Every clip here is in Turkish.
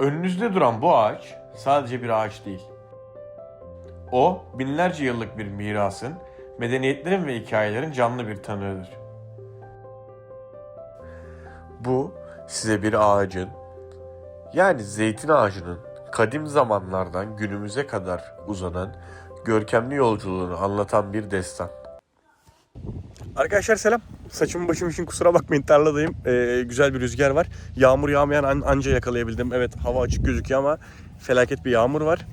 Önünüzde duran bu ağaç sadece bir ağaç değil. O binlerce yıllık bir mirasın, medeniyetlerin ve hikayelerin canlı bir tanığıdır. Bu size bir ağacın, yani zeytin ağacının kadim zamanlardan günümüze kadar uzanan görkemli yolculuğunu anlatan bir destan. Arkadaşlar selam. Saçımın başım için kusura bakmayın tarladayım. Ee, güzel bir rüzgar var. Yağmur yağmayan an- anca yakalayabildim. Evet hava açık gözüküyor ama felaket bir yağmur var.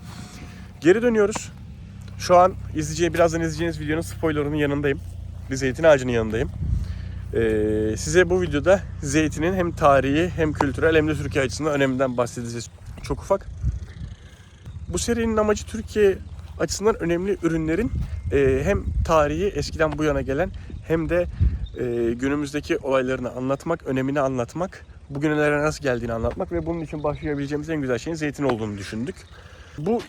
Geri dönüyoruz. Şu an izleyeceğiniz, birazdan izleyeceğiniz videonun spoilerının yanındayım. Bir zeytin ağacının yanındayım. Ee, size bu videoda zeytinin hem tarihi hem kültürel hem de Türkiye açısından öneminden bahsedeceğiz. Çok ufak. Bu serinin amacı Türkiye açısından önemli ürünlerin e, hem tarihi eskiden bu yana gelen hem de e, günümüzdeki olaylarını anlatmak, önemini anlatmak, bugünlere nasıl geldiğini anlatmak ve bunun için başlayabileceğimiz en güzel şeyin zeytin olduğunu düşündük. Bu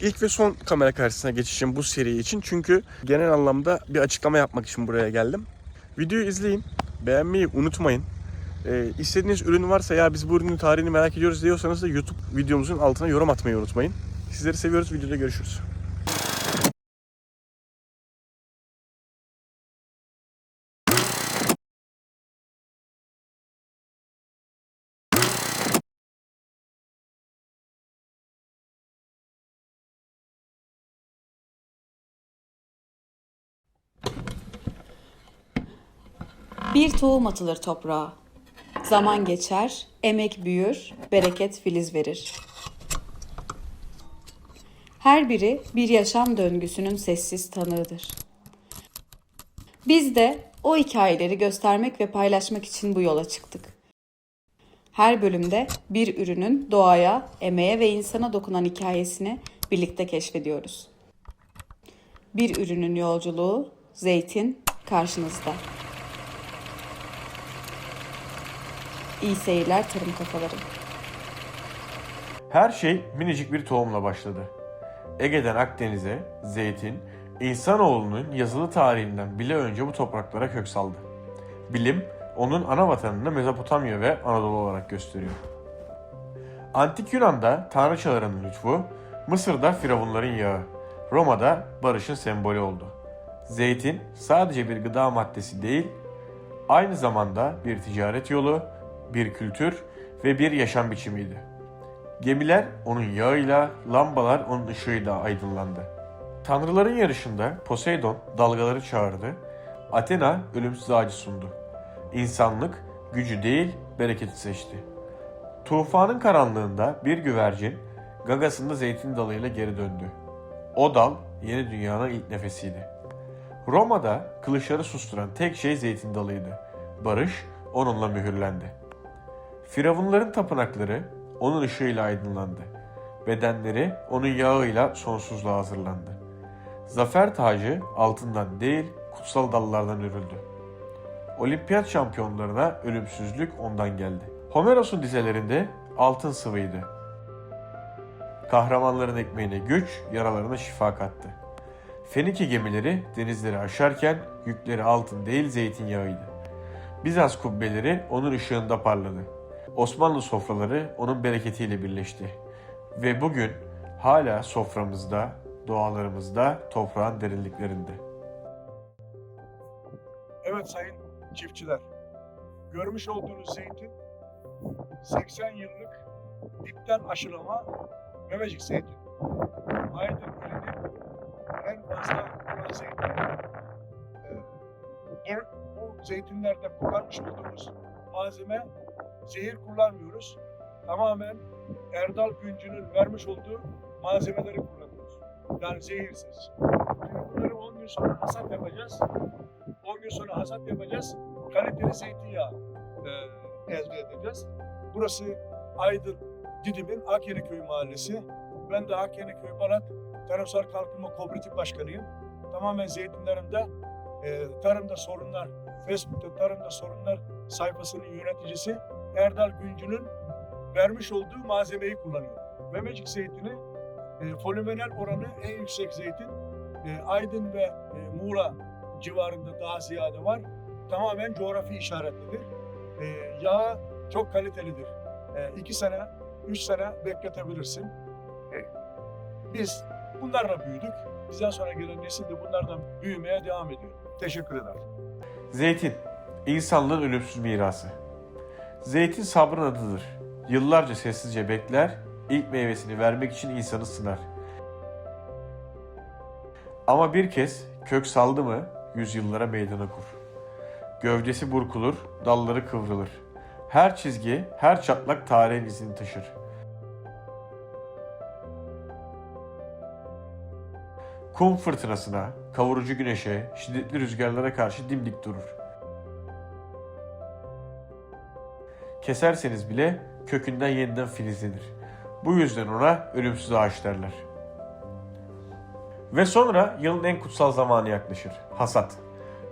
ilk ve son kamera karşısına geçişim bu seri için çünkü genel anlamda bir açıklama yapmak için buraya geldim. Videoyu izleyin, beğenmeyi unutmayın. Ee, istediğiniz ürün varsa ya biz bu ürünün tarihini merak ediyoruz diyorsanız da YouTube videomuzun altına yorum atmayı unutmayın. Sizleri seviyoruz. Videoda görüşürüz. Bir tohum atılır toprağa. Zaman geçer, emek büyür, bereket filiz verir. Her biri bir yaşam döngüsünün sessiz tanığıdır. Biz de o hikayeleri göstermek ve paylaşmak için bu yola çıktık. Her bölümde bir ürünün doğaya, emeğe ve insana dokunan hikayesini birlikte keşfediyoruz. Bir ürünün yolculuğu, zeytin karşınızda. İyi seyirler tarım kafaları. Her şey minicik bir tohumla başladı. Ege'den Akdeniz'e zeytin, insanoğlunun yazılı tarihinden bile önce bu topraklara kök saldı. Bilim, onun ana vatanını Mezopotamya ve Anadolu olarak gösteriyor. Antik Yunan'da tanrıçaların lütfu, Mısır'da firavunların yağı, Roma'da barışın sembolü oldu. Zeytin sadece bir gıda maddesi değil, aynı zamanda bir ticaret yolu, bir kültür ve bir yaşam biçimiydi. Gemiler onun yağıyla, lambalar onun ışığıyla aydınlandı. Tanrıların yarışında Poseidon dalgaları çağırdı, Athena ölümsüz ağacı sundu. İnsanlık gücü değil bereketi seçti. Tufanın karanlığında bir güvercin gagasında zeytin dalıyla geri döndü. O dal yeni dünyanın ilk nefesiydi. Roma'da kılıçları susturan tek şey zeytin dalıydı. Barış onunla mühürlendi. Firavunların tapınakları onun ışığıyla aydınlandı. Bedenleri onun yağıyla sonsuzluğa hazırlandı. Zafer tacı altından değil kutsal dallardan örüldü. Olimpiyat şampiyonlarına ölümsüzlük ondan geldi. Homeros'un dizelerinde altın sıvıydı. Kahramanların ekmeğine güç, yaralarına şifa kattı. Fenike gemileri denizleri aşarken yükleri altın değil zeytinyağıydı. Bizans kubbeleri onun ışığında parladı. Osmanlı sofraları onun bereketiyle birleşti. Ve bugün hala soframızda, dualarımızda toprağın derinliklerinde. Evet sayın çiftçiler, görmüş olduğunuz zeytin 80 yıllık dipten aşılama memecik zeytin. Aydın ilinin en fazla kullanan zeytini. Ee, bu- bu zeytinlerde kullanmış olduğumuz malzeme zehir kullanmıyoruz. Tamamen Erdal Güncü'nün vermiş olduğu malzemeleri kullanıyoruz. Yani zehirsiz. Şimdi bunları 10 gün sonra hasat yapacağız. 10 gün sonra hasat yapacağız. Kaliteli zeytinyağı e, elde edeceğiz. Burası Aydın Didim'in Akyeniköy mahallesi. Ben de Akyeniköy Balat Tarımsal Kalkınma Kooperatif Başkanıyım. Tamamen zeytinlerimde e, tarımda sorunlar, Facebook'ta tarımda sorunlar sayfasının yöneticisi Erdal Güncü'nün vermiş olduğu malzemeyi kullanıyor. Memecik zeytini e, folumenal oranı en yüksek zeytin. E, Aydın ve e, Muğla civarında daha ziyade var. Tamamen coğrafi işaretlidir. E, yağı çok kalitelidir. E, iki sene 3 sene bekletebilirsin. E, Biz bunlarla büyüdük. Bizden sonra gelen nesil de bunlardan büyümeye devam ediyor. Teşekkür ederim. Zeytin, insanlığın ölümsüz mirası. Zeytin sabrın adıdır. Yıllarca sessizce bekler, ilk meyvesini vermek için insanı sınar. Ama bir kez kök saldı mı yüzyıllara meydan okur. Gövdesi burkulur, dalları kıvrılır. Her çizgi, her çatlak tarihin izini taşır. Kum fırtınasına, kavurucu güneşe, şiddetli rüzgarlara karşı dimdik durur. Keserseniz bile kökünden yeniden filizlenir. Bu yüzden ona ölümsüz ağaç derler. Ve sonra yılın en kutsal zamanı yaklaşır. Hasat.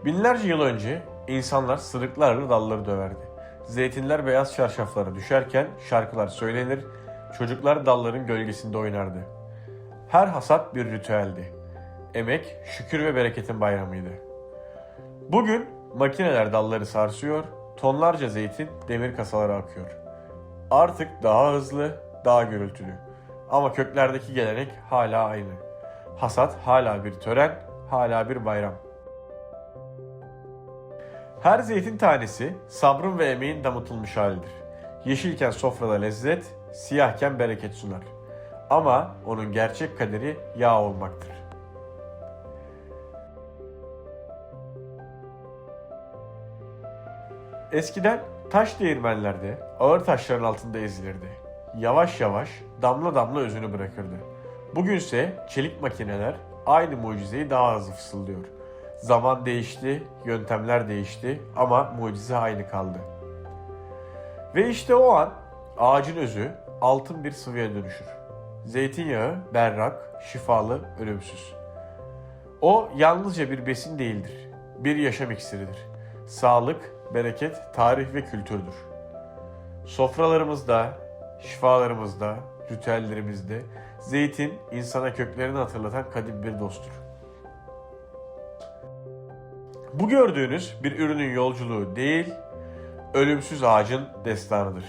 Binlerce yıl önce insanlar sırıklarla dalları döverdi. Zeytinler beyaz çarşaflara düşerken şarkılar söylenir, çocuklar dalların gölgesinde oynardı. Her hasat bir ritüeldi. Emek, şükür ve bereketin bayramıydı. Bugün makineler dalları sarsıyor, tonlarca zeytin demir kasalara akıyor. Artık daha hızlı, daha gürültülü. Ama köklerdeki gelenek hala aynı. Hasat hala bir tören, hala bir bayram. Her zeytin tanesi sabrın ve emeğin damıtılmış halidir. Yeşilken sofrada lezzet, siyahken bereket sunar. Ama onun gerçek kaderi yağ olmaktır. Eskiden taş değirmenlerde ağır taşların altında ezilirdi. Yavaş yavaş damla damla özünü bırakırdı. Bugünse çelik makineler aynı mucizeyi daha hızlı fısıldıyor. Zaman değişti, yöntemler değişti ama mucize aynı kaldı. Ve işte o an ağacın özü altın bir sıvıya dönüşür. Zeytinyağı berrak, şifalı, ölümsüz. O yalnızca bir besin değildir. Bir yaşam iksiridir. Sağlık, bereket, tarih ve kültürdür. Sofralarımızda, şifalarımızda, ritüellerimizde zeytin insana köklerini hatırlatan kadim bir dosttur. Bu gördüğünüz bir ürünün yolculuğu değil, ölümsüz ağacın destanıdır.